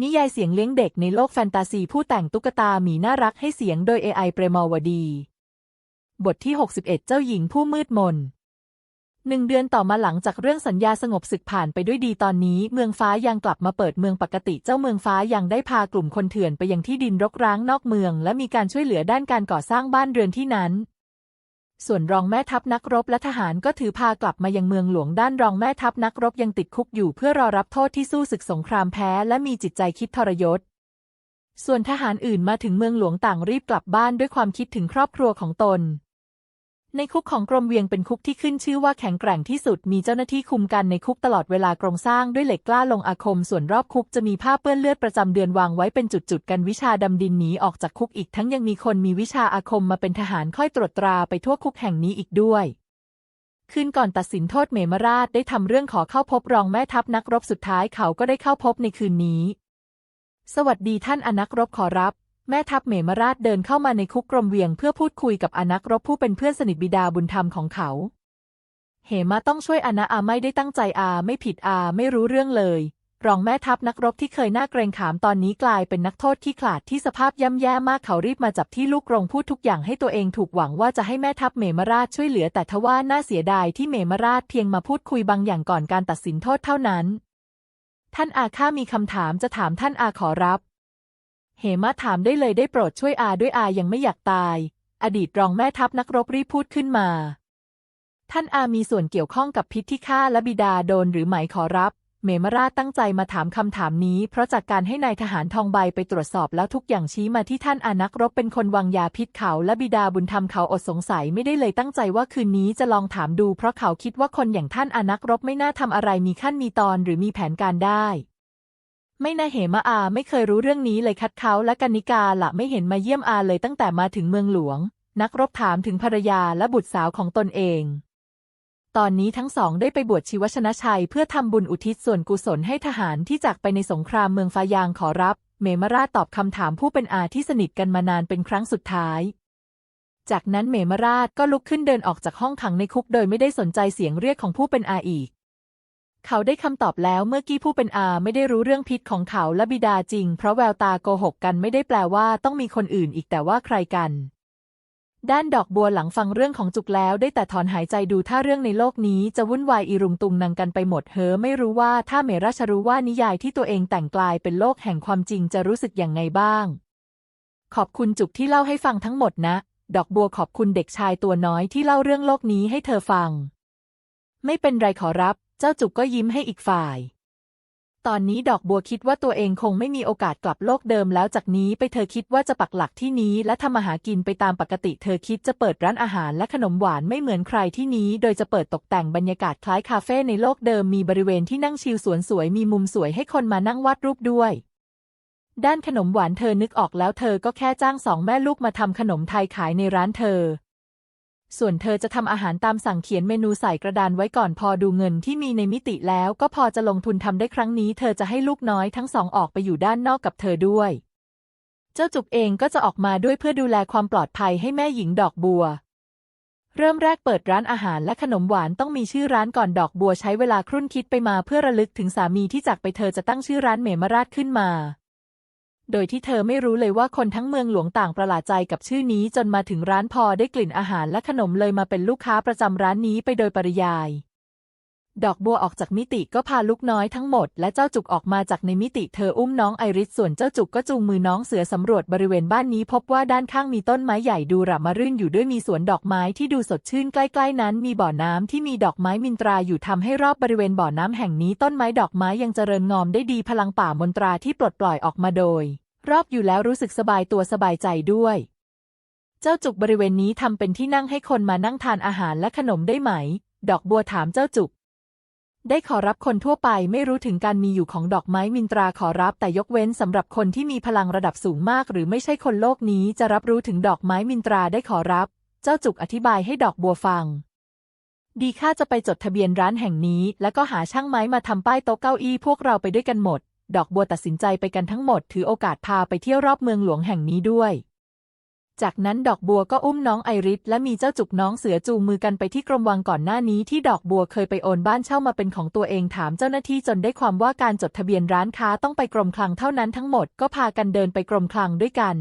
นิยายเสียงเลี้ยงเด็กในโลกแฟนตาซีผู้แต่งตุ๊กตาหมีน่ารักให้เสียงโดย AI เปรมาวดี บทที่ 61 เจ้าหญิงผู้มืดมนหนึ่งเดือนต่อมาหลังจากเรื่องสัญญาสงบศึกผ่านไปด้วยดีตอนนี้ เมืองฟ้ายังกลับมาเปิดเมืองปกติเจ้าเมืองฟ้ายังได้พากลุ่มคนเถื่อนไปยังที่ดินรกร้างนอกเมือง และมีการช่วยเหลือด้านการก่อสร้างบ้านเรือนที่นั้น ส่วนรองแม่ทัพนักรบและทหารก็ถือพากลับมายังเมืองหลวงด้านรองแม่ทัพนักรบยังติดคุกอยู่เพื่อรอรับโทษที่สู้ศึกสงครามแพ้และมีจิตใจคิดทรยศ ส่วนทหารอื่นมาถึงเมืองหลวงต่างรีบกลับบ้านด้วยความคิดถึงครอบครัวของตน ในคุกของกรมเวียงเป็นคุกที่ขึ้นชื่อว่าแข็งแกร่งที่สุด มีเจ้าหน้าที่คุมกันในคุกตลอดเวลาโครงสร้างด้วยเหล็กกล้าลงอาคม ส่วนรอบคุกจะมีผ้าเปื้อนเลือดประจำเดือนวางไว้เป็นจุดๆกันวิชาดำดินหนีออกจากคุกอีกทั้งยังมีคนมีวิชาอาคมมาเป็นทหารค่อยตรวจตราไปทั่วคุกแห่งนี้อีกด้วยคืนก่อนตัดสินโทษเมมราชได้ทำเรื่องขอเข้าพบรองแม่ทัพนักรบสุดท้ายเขาก็ได้เข้าพบในคืนนี้ สวัสดีท่านอนักรบขอรับ แม่ทัพเมมราชเดินเข้ามาในคุกกรมเวียงเพื่อพูดคุยกับอนักรบผู้เป็นเพื่อนสนิทบิดาบุญธรรมของเขา เหมาต้องช่วยอนะอาไม่ได้ตั้งใจอาไม่ผิดอาไม่รู้เรื่องเลย รองแม่ทัพนักรบที่เคยน่าเกรงขามตอนนี้กลายเป็นนักโทษขี้ขลาดที่สภาพย่ำแย่มากเขารีบมาจับที่ลูกกรงพูดทุกอย่างให้ตัวเองถูกหวังว่าจะให้แม่ทัพเมมราชช่วยเหลือแต่ทว่าน่าเสียดายที่เมมราชเพียงมาพูดคุยบางอย่างก่อนการตัดสินโทษเท่านั้น ท่านอาข้ามีคำถามจะถามท่านอาขอรับ เหมาถามได้เลยได้โปรดช่วยอาด้วยอายังไม่อยากตาย อดีตรองแม่ทัพนักรบรีพูดขึ้นมา ท่านอามีส่วนเกี่ยวข้องกับพิษที่ฆ่าและบิดาโดนหรือไหมขอรับ เมมราตั้งใจมาถามคำถามนี้ เพราะจากการให้นายทหารทองใบไปตรวจสอบแล้วทุกอย่างชี้มาที่ท่านอานักรบเป็นคนวางยาพิษเขาและบิดาบุญธรรมเขาอดสงสัยไม่ได้เลยตั้งใจว่าคืนนี้จะลองถามดู เพราะเขาคิดว่าคนอย่างท่านอานักรบไม่น่าทำอะไรมีขั้นมีตอนหรือมีแผนการได้ ไม่น่าเหมาอาไม่เคยรู้เรื่องนี้เลยคัดเขาและกันิกาละไม่เห็นมาเยี่ยมอาเลยตั้งแต่มาถึงเมืองหลวง นักรบถามถึงภรรยาและบุตรสาวของตนเอง ตอนนี้ทั้งสองได้ไปบวชชีวชนะชัย เพื่อทำบุญอุทิศส่วนกุศลให้ทหารที่จากไปในสงครามเมืองฟายางขอรับ เมมราตอบคำถามผู้เป็นอาที่สนิทกันมานานเป็นครั้งสุดท้ายจากนั้นเมมราชก็ลุกขึ้นเดินออกจากห้องขังในคุกโดยไม่ได้สนใจเสียงเรียกของผู้เป็นอาอีก เขาได้คำตอบแล้วเมื่อกี้ผู้เป็นอาไม่ได้รู้เรื่องพิษของเขาและบิดาจริง เพราะแววตาโกหกกันไม่ได้แปลว่าต้องมีคนอื่นอีกแต่ว่าใครกัน ด้านดอกบัวหลังฟังเรื่องของจุกแล้ว ได้แต่ถอนหายใจดูถ้าเรื่องในโลกนี้จะวุ่นวายอีรุงตุงนังกันไปหมดเฮอไม่รู้ว่าถ้าเมราชรู้ว่านิยายที่ตัวเองแต่งกลายเป็นโลกแห่งความจริงจะรู้สึกอย่างไงบ้าง ขอบคุณจุกที่เล่าให้ฟังทั้งหมดนะ ดอกบัวขอบคุณเด็กชายตัวน้อยที่เล่าเรื่องโลกนี้ให้เธอฟัง ไม่เป็นไรขอรับ เจ้าจุกก็ยิ้มให้อีกฝ่าย ตอนนี้ดอกบัวคิดว่าตัวเองคงไม่มีโอกาสกลับโลกเดิมแล้วจากนี้ไปเธอคิดว่าจะปักหลักที่นี้และทำอาหากินไปตามปกติ เธอคิดจะเปิดร้านอาหารและขนมหวานไม่เหมือนใครที่นี้ โดยจะเปิดตกแต่งบรรยากาศคล้ายคาเฟ่ในโลกเดิมมีบริเวณที่นั่งชิลสวนสวยมีมุมสวยให้คนมานั่งวาดรูปด้วยด้านขนมหวานเธอนึกออกแล้วเธอก็แค่จ้างสองแม่ลูกมาทำขนมไทยขายในร้านเธอ ส่วนเธอจะทำอาหารตามสั่งเขียนเมนูใส่กระดานไว้ก่อนพอดูเงินที่มีในมิติแล้ว ก็พอจะลงทุนทำได้ครั้งนี้ เธอจะให้ลูกน้อยทั้งสองออกไปอยู่ด้านนอกกับเธอด้วย เจ้าจุกเองก็จะออกมาด้วยเพื่อดูแลความปลอดภัยให้แม่หญิงดอกบัว เริ่มแรกเปิดร้านอาหารและขนมหวานต้องมีชื่อร้านก่อนดอกบัวใช้เวลาครุ่นคิดไปมาเพื่อระลึกถึงสามีที่จากไปเธอจะตั้งชื่อร้านเมมราชขึ้นมา โดยที่เธอไม่รู้เลยว่าคนทั้งเมืองหลวงต่างประหลาดใจกับชื่อนี้จนมาถึงร้านพอได้กลิ่นอาหารและขนมเลยมาเป็นลูกค้าประจำร้านนี้ไปโดยปริยาย ดอกบัวออกจากมิติก็พาลูกน้อยทั้งหมด และเจ้าจุกออกมาจากในมิติเธออุ้มน้องไอริสส่วนเจ้าจุกก็จูงมือน้องเสือสำรวจบริเวณบ้านนี้ พบว่าด้านข้างมีต้นไม้ใหญ่ดูระมารื่นอยู่ด้วยมีสวนดอกไม้ที่ดูสดชื่นใกล้ ๆ นั้น มีบ่อน้ำที่มีดอกไม้มินตราอยู่ทำให้รอบบริเวณบ่อน้ำแห่งนี้ต้นไม้ดอกไม้ยังเจริญงอมได้ดีพลังป่ามนตราที่ปลดปล่อยออกมาโดย รอบอยู่แล้วรู้สึกสบายตัวสบายใจด้วย เจ้าจุกบริเวณนี้ทำเป็นที่นั่งให้คนมานั่งทานอาหารและขนมได้ไหม ดอกบัวถามเจ้าจุก ได้ขอรับคนทั่วไปไม่รู้ถึงการมีอยู่ของดอกไม้มินตราขอรับแต่ยกเว้นสำหรับคนที่มีพลังระดับสูงมาก หรือไม่ใช่คนโลกนี้จะรับรู้ถึงดอกไม้มินตราได้ขอรับ เจ้าจุกอธิบายให้ดอกบัวฟังดีข้าจะไปจดทะเบียนร้านแห่งนี้ แล้วก็หาช่างไม้มาทำป้ายโต๊ะเก้าอี้พวกเราไปด้วยกันหมด ดอกบัวตัดสินใจไปกันทั้งหมด ถือโอกาสพาไปเที่ยวรอบเมืองหลวงแห่งนี้ด้วย จากนั้นดอกบัวก็อุ้มน้องไอริสและมีเจ้าจุกน้องเสือจูงมือกันไปที่กรมวังก่อนหน้านี้ที่ดอกบัวเคยไปโอนบ้านเช่ามาเป็นของตัวเองถามเจ้าหน้าที่จนได้ความว่าการจดทะเบียนร้านค้าต้องไปกรมคลังเท่านั้นทั้งหมดก็พากันเดินไปกรมคลังด้วยกัน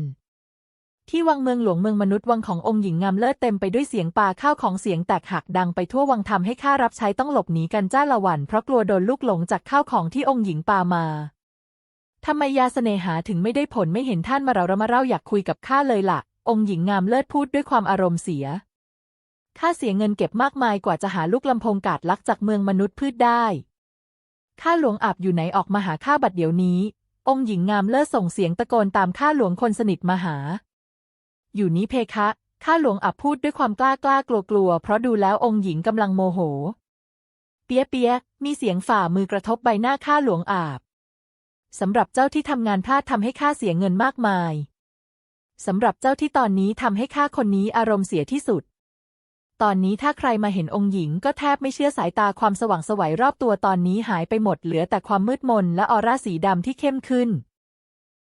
ที่วังเมืองหลวงเมืองมนุษย์วังขององค์หญิงงามเลิศเต็มไปด้วยเสียงปลาข้าวของเสียงแตกหักดังไปทั่ววังทำให้ข้ารับใช้ต้องหลบหนีกันจ้าละวันเพราะกลัวโดนลูกหลงจากข้าวของที่องค์หญิงปามา ทำไมยาเสน่หาถึงไม่ได้ผลไม่เห็นท่านมาเราระมาเล่าอยากคุยกับข้าเลยล่ะ องค์หญิงงามเลิศพูดด้วยความอารมณ์เสีย ข้าเสียเงินเก็บมากมายกว่าจะหาลูกลำโพงกาดลักจากเมืองมนุษย์พืชได้ ข้าหลวงอาบอยู่ไหนออกมาหาข้าบัดเดี๋ยวนี้ องค์หญิงงามเลิศส่งเสียงตะโกนตามข้าหลวงคนสนิทมาหา อยู่นี้เพคะ ข้าหลวงอับพูดด้วยความกล้ากล้ากลัวกลัวเพราะดูแล้วองค์หญิงกำลังโมโห เปียเปียมีเสียงฝ่ามือกระทบใบหน้าข้าหลวงอาบ สำหรับเจ้าที่ทำงานพลาดทำให้ข้าเสียเงินมากมาย สำหรับเจ้าที่ตอนนี้ทำให้ข้าคนนี้อารมณ์เสียที่สุด ตอนนี้ถ้าใครมาเห็นองค์หญิงก็แทบไม่เชื่อสายตาความสว่างสวัยรอบตัวตอนนี้หายไปหมดเหลือแต่ความมืดมนและออร่าสีดำที่เข้มขึ้น